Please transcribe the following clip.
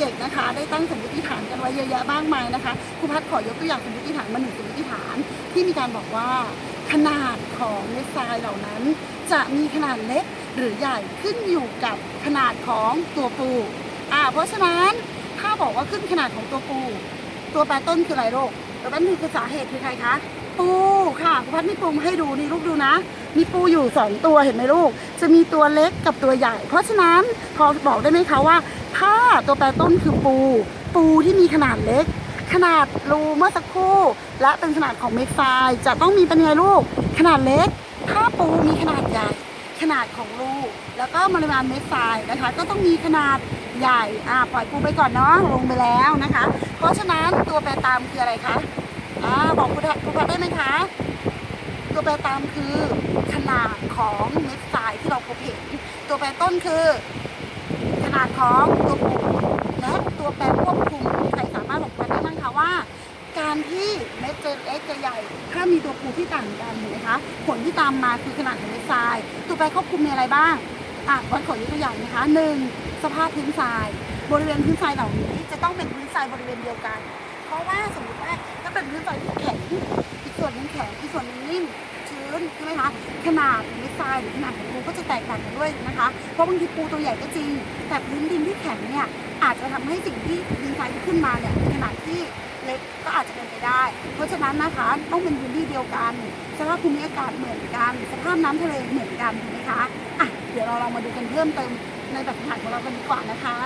เด็กนะคะ ได้ตั้งสมมติฐานกันไว้เยอะแยะมากมายนะคะครูพัดขอยกตัวอย่างสมมติฐานมาหนึ่งสมมติฐาน ที่มีการบอกว่าขนาดของเม็ดทรายเหล่านั้น จะมีขนาดเล็กหรือใหญ่ขึ้นอยู่กับขนาดของตัวปูอ่าเพราะฉะนั้นถ้าบอกว่าขึ้นขนาดของตัวปู ตัวแปรต้นคืออะไรลูกตัวแปรต้นคือสาเหตุคือใครคะปูค่ะครูพัดมีปูให้ดูนี่ลูกดูนะ มีปูอยู่ 2 ตัวเห็นไหมลูก จะมีตัวเล็กกับตัวใหญ่ เพราะฉะนั้นพอบอกได้ไหมคะว่า ถ้าตัวแปรต้นคือปู ปูที่มีขนาดเล็ก ขนาดรูเมื่อสักครู่ และเป็นขนาดของเม็ดทรายจะต้องมีเป็นไงลูก ขนาดเล็ก ถ้าปูมีขนาดใหญ่ ขนาดของรูแล้วก็ปริมาณเม็ดทรายนะคะ ก็ต้องมีขนาดใหญ่อ่าปล่อยปูไปก่อนเนาะลงไปแล้วนะคะ เพราะฉะนั้นตัวแปรตามคืออะไรคะอ่าบอกครูพัดครูพัดได้ไหมคะ ตัวแปรตามคือขนาดของเม็ดทรายที่เราพบเห็น ตัวแปรต้นคือาดของตัวปูและตัวแปรควบคุมใครสามารถบอกมาได้บ้างคะว่า การที่เม็ดจะเล็กจะใหญ่ ถ้ามีตัวปูที่ต่างกันเห็นไหมคะผลที่ตามมาคือขนาดของเม็ดทราย ตัวแปรควบคุมมีอะไรบ้างอะวันขอยกตัวอย่างนะคะหนึ่งสภาพพื้นทราย บริเวณพื้นทรายเหล่านี้ จะต้องเป็นพื้นทรายบริเวณเดียวกัน เพราะว่าสมมติว่าถ้าเป็นพื้นทรายที่แข็งอีกส่วนนึงแข็งอีกส่วนนึงนิ่มชื้นใช่ไหมคะขนาดเม็ด ทรายหรือขนาดของปูก็จะแตกต่างกันด้วยนะคะ เพราะบางทีปูตัวใหญ่ก็จริง แต่พื้นดินที่แข็งเนี่ยอาจจะทำให้สิ่งที่ดินทรายที่ขึ้นมาเนี่ยขนาดที่เล็กก็อาจจะเป็นไปได้ เพราะฉะนั้นนะคะต้องเป็นพื้นที่เดียวกันสภาพภูมิอากาศเหมือนกันสภาพน้ำทะเลเหมือนกันถูกไหมคะอะเดี๋ยวเราลองมาดูกันเพิ่มเติมในแบบฝึกหัดของเรากันดีกว่านะคะ